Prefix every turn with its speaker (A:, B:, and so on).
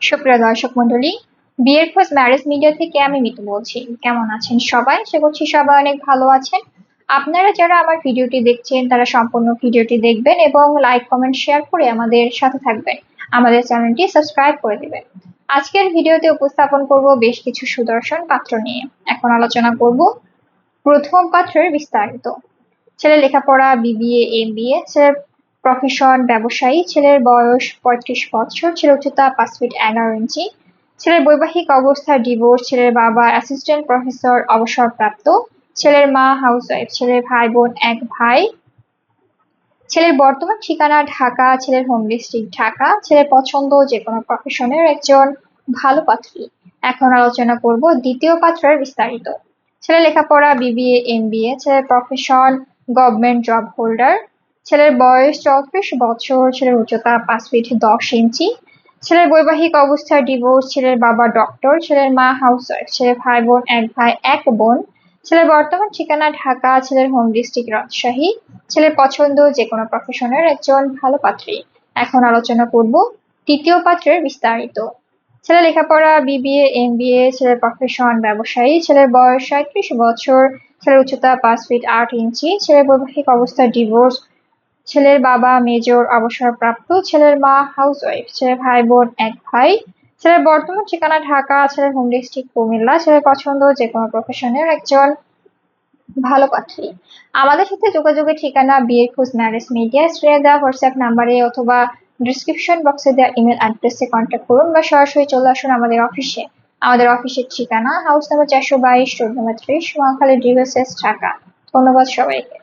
A: সুপ্রিয় দর্শক মন্ডলী বিয়ের খোঁজ ম্যারেজ মিডিয়া থেকে আমি মিতু বলছি। কেমন আছেন সবাই? করছি সবাই অনেক ভালো আছেন। আপনারা যারা আমার ভিডিওটি দেখছেন, তারা সম্পূর্ণ ভিডিওটি দেখবেন এবং লাইক কমেন্ট শেয়ার করে আমাদের সাথে থাকবেন। আমাদের চ্যানেলটি সাবস্ক্রাইব করে দিবেন। আজকের ভিডিওতে উপস্থাপন করব বেশ কিছু সুদর্শন পাত্র নিয়ে। এখন আলোচনা করব প্রথম পাত্রের বিস্তারিত। ছেলে লেখাপড়া বিবিএ এম বিএ ছেলের প্রফেশন ব্যবসায়ী, ছেলের বয়স পঁয়ত্রিশ বছর, ছেলের উচ্চতা পাঁচ ফিট এগারো ইঞ্চি ছেলের বৈবাহিক অবস্থা ডিভোর্স ছেলের বাবা অ্যাসিস্ট্যান্ট প্রফেসর অবসরপ্রাপ্ত, ছেলের মা হাউসওয়াইফ ছেলের ভাই বোন এক ভাই, ছেলের বর্তমান ঠিকানা ঢাকা, ছেলের হোম ডিস্ট্রিক্ট ঢাকা, ছেলের পছন্দ যে কোনো প্রফেশনের একজন ভালো পাত্রী। এখন আলোচনা করব দ্বিতীয় পাত্রের বিস্তারিত। ছেলে লেখাপড়া বিবিএ এম বিএ ছেলের প্রফেশন গভর্নমেন্ট জব হোল্ডার ছেলের বয়স চৌত্রিশ, বছর ছেলের উচ্চতা পাঁচ ফিট দশ ইঞ্চি ছেলের বৈবাহিক অবস্থা ডিভোর্স ছেলের বাবা ডক্টর ছেলের মা হাউসওয়াইফ ছেলের ভাই বোন, এক ভাই, এক বোন। ছেলের বর্তমান ঠিকানা ঢাকা, ছেলের হোম ডিস্ট্রিক্ট রাজশাহী। ছেলের পছন্দ যে কোনো প্রফেশনের একজন ভালো পাত্রী। এখন আলোচনা করব তৃতীয় পাত্রের বিস্তারিত। ছেলে লেখাপড়া বিবিএ এম বিএ ছেলের প্রফেশন ব্যবসায়ী। ছেলের বয়স সাঁত্রিশ বছর, ছেলের উচ্চতা পাঁচ ফিট আট ইঞ্চি ছেলের বৈবাহিক অবস্থা ডিভোর্স ছেলের বাবা মেজর অবসরপ্রাপ্ত, ছেলের মা হাউসওয়াইফ ছেলের ভাই বোন এক ভাই, ছেলের বর্তমান ঠিকানা ঢাকা, ছেলের হোম ডিস্ট্রিক্ট কুমিল্লা, ছেলের পছন্দ যে কোনো প্রফেশনের একজন ভালো পাত্রী। আমাদের সাথে যোগাযোগের ঠিকানা বিয়ের খোঁজ ম্যারেজ মিডিয়া, স্ক্রিনে দেওয়া হোয়াটসঅ্যাপ নাম্বারে অথবা ডিসক্রিপশন বক্সে দেওয়া ইমেল অ্যাড্রেসে কন্ট্যাক্ট করুন বা সরাসরি চলে আসুন আমাদের অফিসে আমাদের অফিসের ঠিকানা হাউস নাম্বার চারশো বাইশ রোড নাম্বার ত্রিশ মহাখালী ডিভিএসএস ঢাকা। ধন্যবাদ সবাইকে।